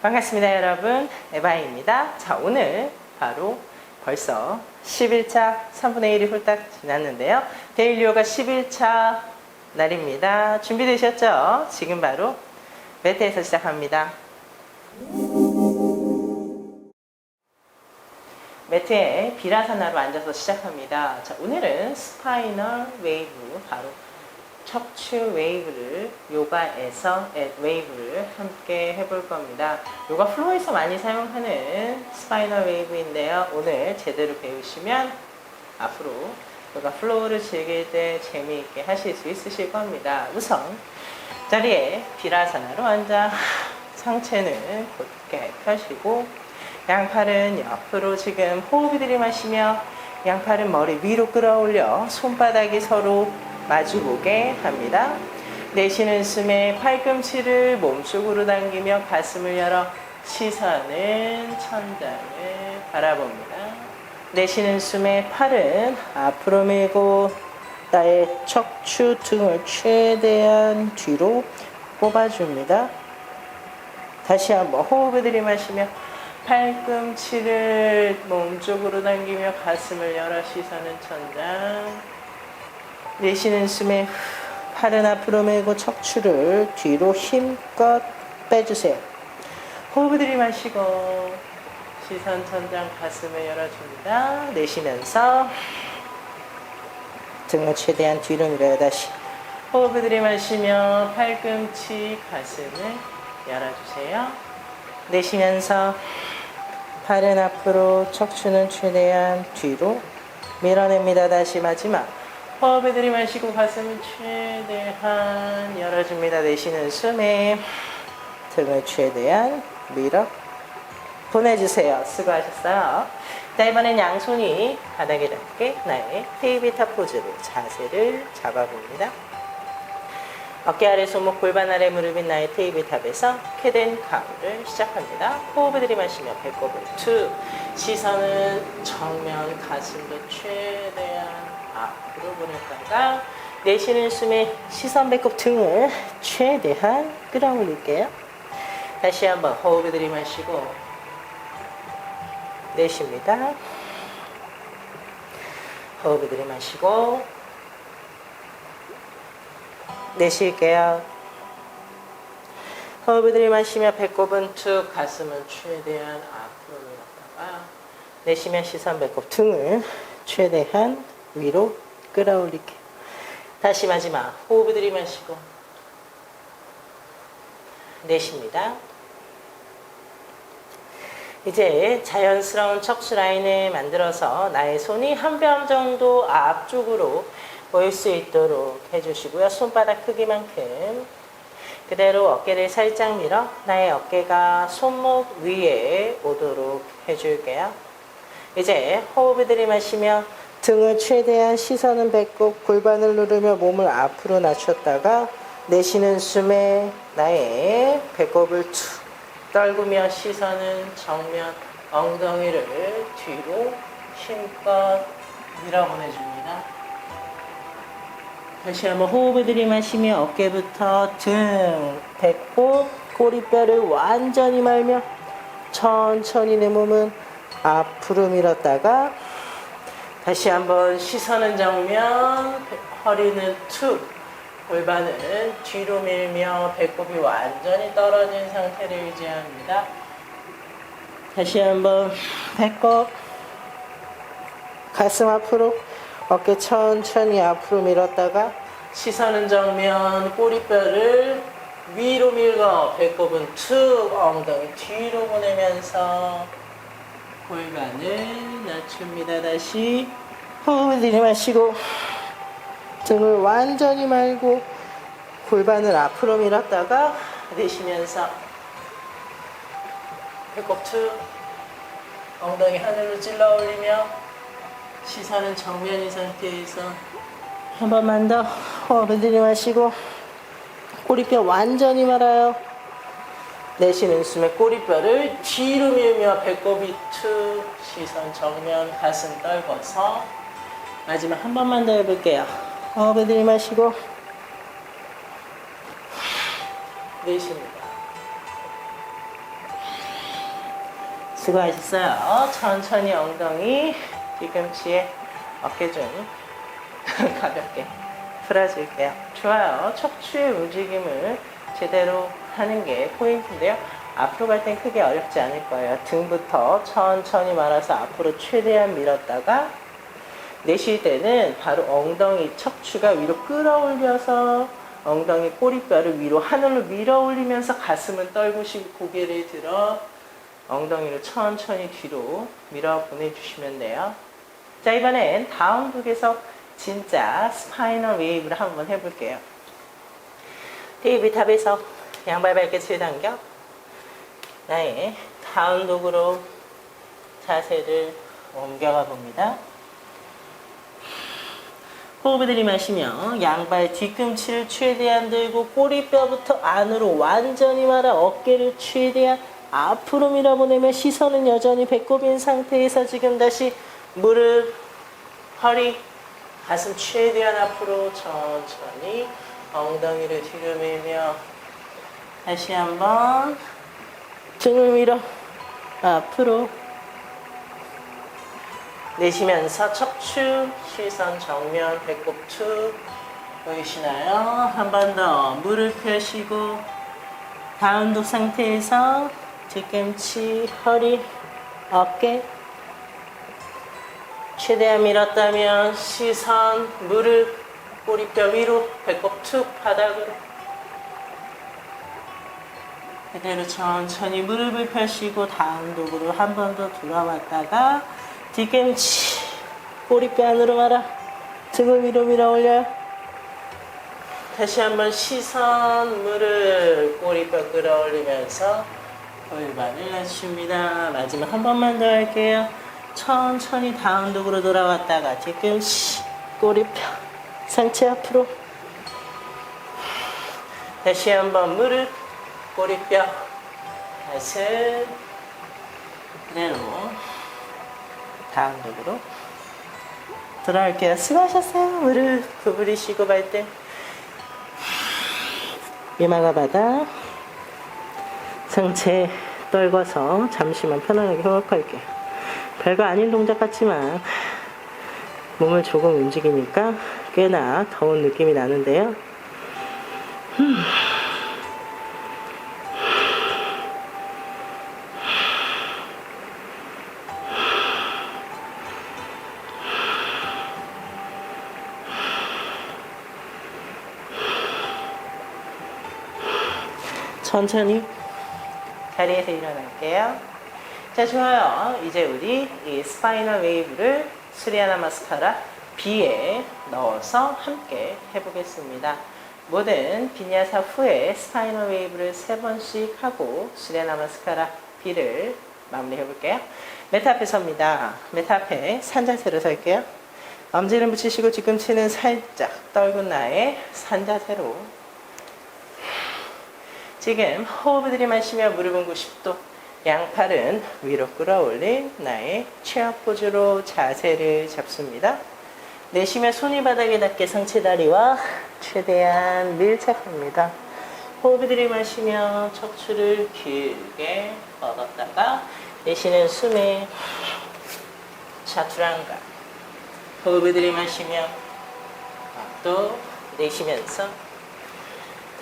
반갑습니다, 여러분. 에바입니다. 자, 오늘 바로 벌써 11차 3분의 1이 훌딱 지났는데요. 데일리오가 11차 날입니다. 준비되셨죠? 지금 바로 매트에서 시작합니다. 매트에 비라사나로 앉아서 시작합니다. 자, 오늘은 스파이널 웨이브, 바로 척추 웨이브를 요가에서 앳 웨이브를 함께 해볼 겁니다. 요가 플로어에서 많이 사용하는 스파이널 웨이브인데요. 오늘 제대로 배우시면 앞으로 요가 플로어를 즐길 때 재미있게 하실 수 있으실 겁니다. 우선 자리에 비라사나로 앉아 상체는 곧게 펴시고 양팔은 옆으로 지금 호흡이 들이마시며 양팔은 머리 위로 끌어올려 손바닥이 서로 마주보게 합니다. 내쉬는 숨에 팔꿈치를 몸쪽으로 당기며 가슴을 열어 시선은 천장을 바라봅니다. 내쉬는 숨에 팔은 앞으로 밀고 나의 척추 등을 최대한 뒤로 뽑아줍니다. 다시 한번 호흡을 들이마시며 팔꿈치를 몸쪽으로 당기며 가슴을 열어 시선은 천장 내쉬는 숨에 팔은 앞으로 밀고 척추를 뒤로 힘껏 빼주세요. 호흡을 들이마시고 시선 천장 가슴을 열어줍니다. 내쉬면서 등을 최대한 뒤로 밀어요. 다시 호흡을 들이마시며 팔꿈치 가슴을 열어주세요. 내쉬면서 팔은 앞으로 척추는 최대한 뒤로 밀어냅니다. 다시 마지막 호흡을 들이마시고 가슴을 최대한 열어줍니다. 내쉬는 숨에 등을 최대한 밀어 보내주세요. 수고하셨어요. 자, 이번엔 양손이 바닥에 닿게 나의 테이비타 포즈로 자세를 잡아봅니다. 어깨 아래 손목 골반 아래 무릎인 나의 테이블탑에서 캐덴 카우를 시작합니다. 호흡을 들이마시며 배꼽을 툭 시선은 정면 가슴도 최대한 앞으로 보냈다가 내쉬는 숨에 시선 배꼽 등을 최대한 끌어올릴게요. 다시 한번 호흡을 들이마시고 내쉽니다. 호흡을 들이마시고 내쉴게요. 호흡을 들이마시며 배꼽은 툭 가슴은 최대한 앞으로 밀었다가 내쉬며 시선 배꼽 등을 최대한 위로 끌어올릴게요. 다시 마지막 호흡을 들이마시고 내쉽니다. 이제 자연스러운 척추 라인을 만들어서 나의 손이 한 뼘 정도 앞쪽으로 보일 수 있도록 해주시고요. 손바닥 크기만큼 그대로 어깨를 살짝 밀어 나의 어깨가 손목 위에 오도록 해줄게요. 이제 호흡을 들이마시며 등을 최대한 시선은 배꼽 골반을 누르며 몸을 앞으로 낮췄다가 내쉬는 숨에 나의 배꼽을 툭 떨구며 시선은 정면 엉덩이를 뒤로 힘껏 밀어보내줍니다. 다시 한번 호흡을 들이마시며 어깨부터 등, 배꼽, 꼬리뼈를 완전히 말며 천천히 내 몸은 앞으로 밀었다가 다시 한번 시선은 정면, 허리는 툭, 골반은 뒤로 밀며 배꼽이 완전히 떨어진 상태를 유지합니다. 다시 한번 배꼽, 가슴 앞으로 어깨 천천히 앞으로 밀었다가 시선은 정면 꼬리뼈를 위로 밀고 배꼽은 툭 엉덩이 뒤로 보내면서 골반을 낮춥니다. 다시 호흡을 들이마시고 등을 완전히 말고 골반을 앞으로 밀었다가 내쉬면서 배꼽 툭 엉덩이 하늘로 찔러 올리며 시선은 정면인 상태에서 한 번만 더 호흡을 들이마시고 꼬리뼈 완전히 말아요. 내쉬는 숨에 꼬리뼈를 뒤로 밀며 배꼽이 툭 시선 정면 가슴 떨궈서 마지막 한 번만 더 해볼게요. 호흡을 들이마시고 내쉽니다. 수고하셨어요. 천천히 엉덩이 뒤꿈치에 어깨 좀 가볍게 풀어줄게요. 좋아요. 척추의 움직임을 제대로 하는 게 포인트인데요. 앞으로 갈 땐 크게 어렵지 않을 거예요. 등부터 천천히 말아서 앞으로 최대한 밀었다가 내쉴 때는 바로 엉덩이 척추가 위로 끌어올려서 엉덩이 꼬리뼈를 위로 하늘로 밀어 올리면서 가슴은 떨구시고 고개를 들어 엉덩이를 천천히 뒤로 밀어 보내주시면 돼요. 자, 이번엔 다운북에서 진짜 스파이널 웨이브를 한번 해볼게요. 테이블탑에서 양발 발끝을 당겨 나의 다운독으로 자세를 옮겨가 봅니다. 호흡을 들이마시며 양발 뒤꿈치를 최대한 들고 꼬리뼈부터 안으로 완전히 말아 어깨를 최대한 앞으로 밀어보내며 시선은 여전히 배꼽인 상태에서 지금 다시 무릎, 허리, 가슴 최대한 앞으로 천천히 엉덩이를 뒤로 밀며 다시 한번. 등을 밀어. 앞으로. 내쉬면서 척추, 시선 정면, 배꼽 툭 보이시나요? 한 번더 무릎 펴시고 다운독 상태에서 뒤꿈치, 허리, 어깨 최대한 밀었다면 시선, 무릎, 꼬리뼈 위로, 배꼽 툭 바닥으로 그대로 천천히 무릎을 펴시고 다운독으로 한 번 더 돌아왔다가 뒤꿈치 꼬리뼈 안으로 말아 등을 위로 밀어 올려요 다시 한번 시선 무릎 꼬리뼈 끌어올리면서 골반을 낮춥니다. 마지막 한 번만 더 할게요. 천천히 다운독으로 돌아왔다가 뒤꿈치 꼬리뼈 상체 앞으로. 다시 한번 무릎 꼬리뼈 가슴 그대로 다운독으로 돌아올게요. 수고하셨어요. 무릎 구부리시고 발등 이마가 바닥 상체 떨궈서 잠시만 편안하게 호흡할게요. 별거 아닌 동작 같지만 몸을 조금 움직이니까 꽤나 더운 느낌이 나는데요. 천천히 자리에서 일어날게요. 자, 좋아요. 이제 우리 이 스파이널 웨이브를 수리아나 마스카라 B에 넣어서 함께 해보겠습니다. 모든 비냐사 후에 스파이널 웨이브를 세 번씩 하고 수리아나 마스카라 B를 마무리해 볼게요. 메타 앞에 섭니다. 메타 앞에 산자세로 설게요. 엄지를 붙이시고 뒤꿈치는 살짝 떨군 나의 산자세로 지금 호흡을 들이마시며 무릎은 90도, 양팔은 위로 끌어올린 나의 체어 포즈로 자세를 잡습니다. 내쉬며 손이 바닥에 닿게 상체 다리와 최대한 밀착합니다. 호흡을 들이마시며 척추를 길게 뻗었다가 내쉬는 숨에 차투랑가 호흡을 들이마시며 또 내쉬면서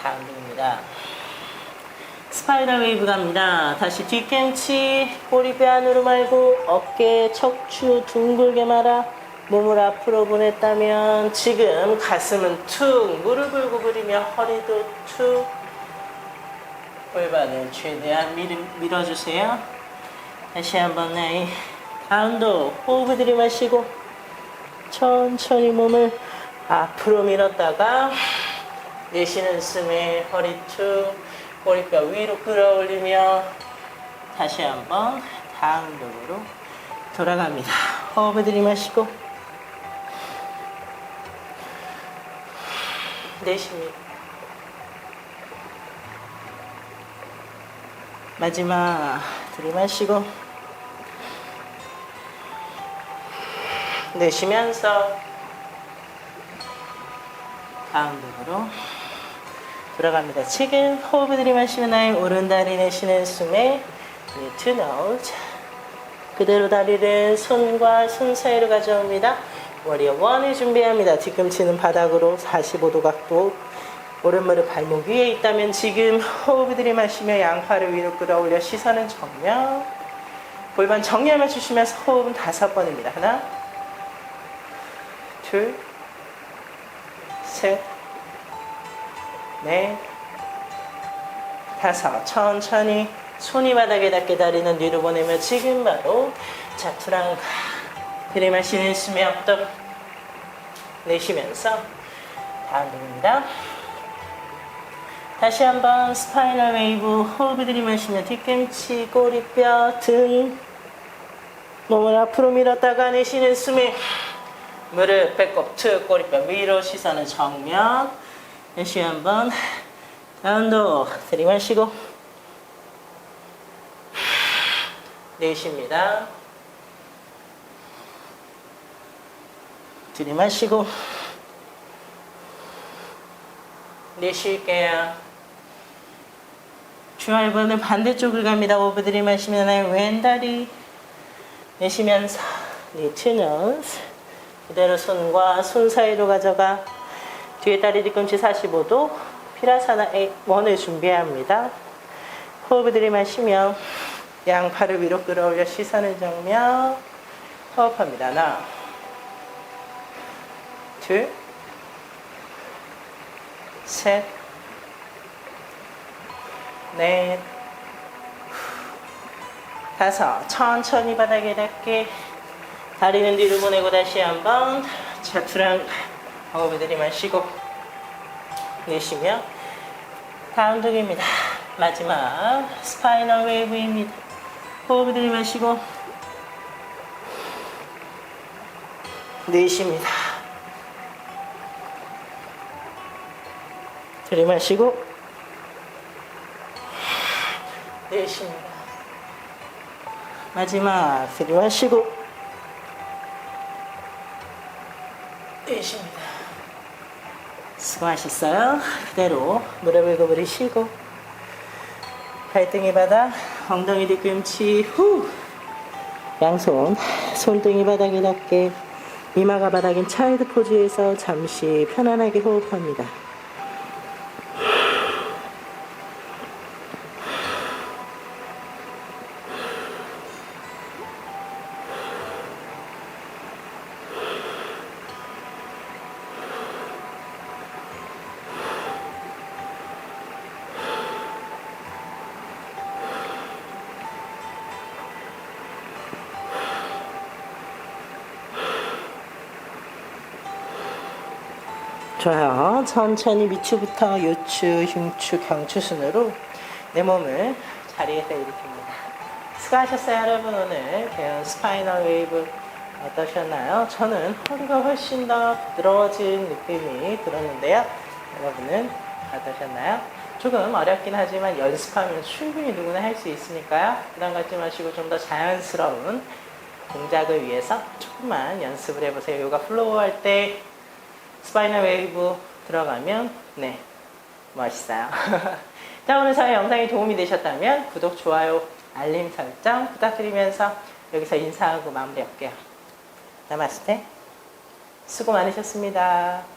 다운입니다. 스파이럴 웨이브 갑니다. 다시 뒤꿈치, 꼬리뼈 안으로 말고 어깨, 척추 둥글게 말아 몸을 앞으로 보냈다면 지금 가슴은 툭, 무릎을 구부리며 허리도 툭, 골반을 최대한 밀, 밀어주세요. 다시 한번 나의 다운도 호흡을 들이마시고 천천히 몸을 앞으로 밀었다가 내쉬는 숨에 허리 툭, 꼬리뼈 위로 끌어올리며 다시 한번 다운독으로 돌아갑니다. 호흡을 들이마시고 내쉽니다. 마지막 들이마시고 내쉬면서 다운독으로 돌아갑니다. 지금 호흡을 들이마시면 나의 오른 다리 내쉬는 숨에 to nose 그대로 다리를 손과 손 사이로 가져옵니다. 머리에 원을 준비합니다. 뒤꿈치는 바닥으로 45도 각도. 오른무릎 발목 위에 있다면 지금 호흡을 들이마시며 양팔을 위로 끌어올려 시선은 정면. 골반 정렬 맞추시면서 호흡은 다섯 번입니다. 하나, 둘, 셋, 넷, 다섯. 천천히 손이 바닥에 닿게 다리는 뒤로 보내며 지금 바로 자투랑 들이마시는 숨이 없도록 내쉬면서 다음 동입니다. 다시 한번 스파이널 웨이브 호흡을 들이마시며 뒤꿈치, 꼬리뼈, 등 몸을 앞으로 밀었다가 내쉬는 숨에 무릎, 배꼽, 툭, 꼬리뼈 위로 시선은 정면 다시 한번 다운도 들이마시고 내쉽니다. 들이마시고 내쉴게요. 주얼번은 반대쪽을 갑니다. 오브 들이마시면 왼다리 내쉬면서 니트는 그대로 손과 손 사이로 가져가 뒤에 다리 뒤꿈치 45도 피라사나 원을 준비합니다. 호흡을 들이마시며 양팔을 위로 끌어올려 시선을 정면 호흡합니다. 하나 둘 셋, 넷, 다섯. 천천히 바닥에 닿게 다리는 뒤로 보내고 다시 한번 자투랑 호흡을 들이마시고 내쉬며 다음 동입니다. 마지막 스파이널 웨이브입니다. 호흡을 들이마시고 내쉽니다. 들이마시고 내쉽니다. 마지막 들이마시고 내쉽니다. 수고하셨어요. 그대로 무릎을 구부리시고 발등이 바닥, 엉덩이 뒤꿈치 후 양손 손등이 바닥에 닿게 이마가 바닥인 차일드 포즈에서 잠시 편안하게 호흡합니다. 좋아요. 천천히 밑추부터 요추, 흉추, 경추 순으로 내 몸을 자리에서 일으킵니다. 수고하셨어요, 여러분. 오늘 배운 스파이널 웨이브 어떠셨나요? 저는 허리가 훨씬 더 부드러워진 느낌이 들었는데요. 여러분은 어떠셨나요? 조금 어렵긴 하지만 연습하면 충분히 누구나 할 수 있으니까요. 부담 갖지 마시고 좀 더 자연스러운 동작을 위해서 조금만 연습을 해보세요. 요가 플로우 할때 스파이널 웨이브 들어가면 네 멋있어요. 자 오늘 저의 영상이 도움이 되셨다면 구독, 좋아요, 알림 설정 부탁드리면서 여기서 인사하고 마무리할게요. 나마스테 수고 많으셨습니다.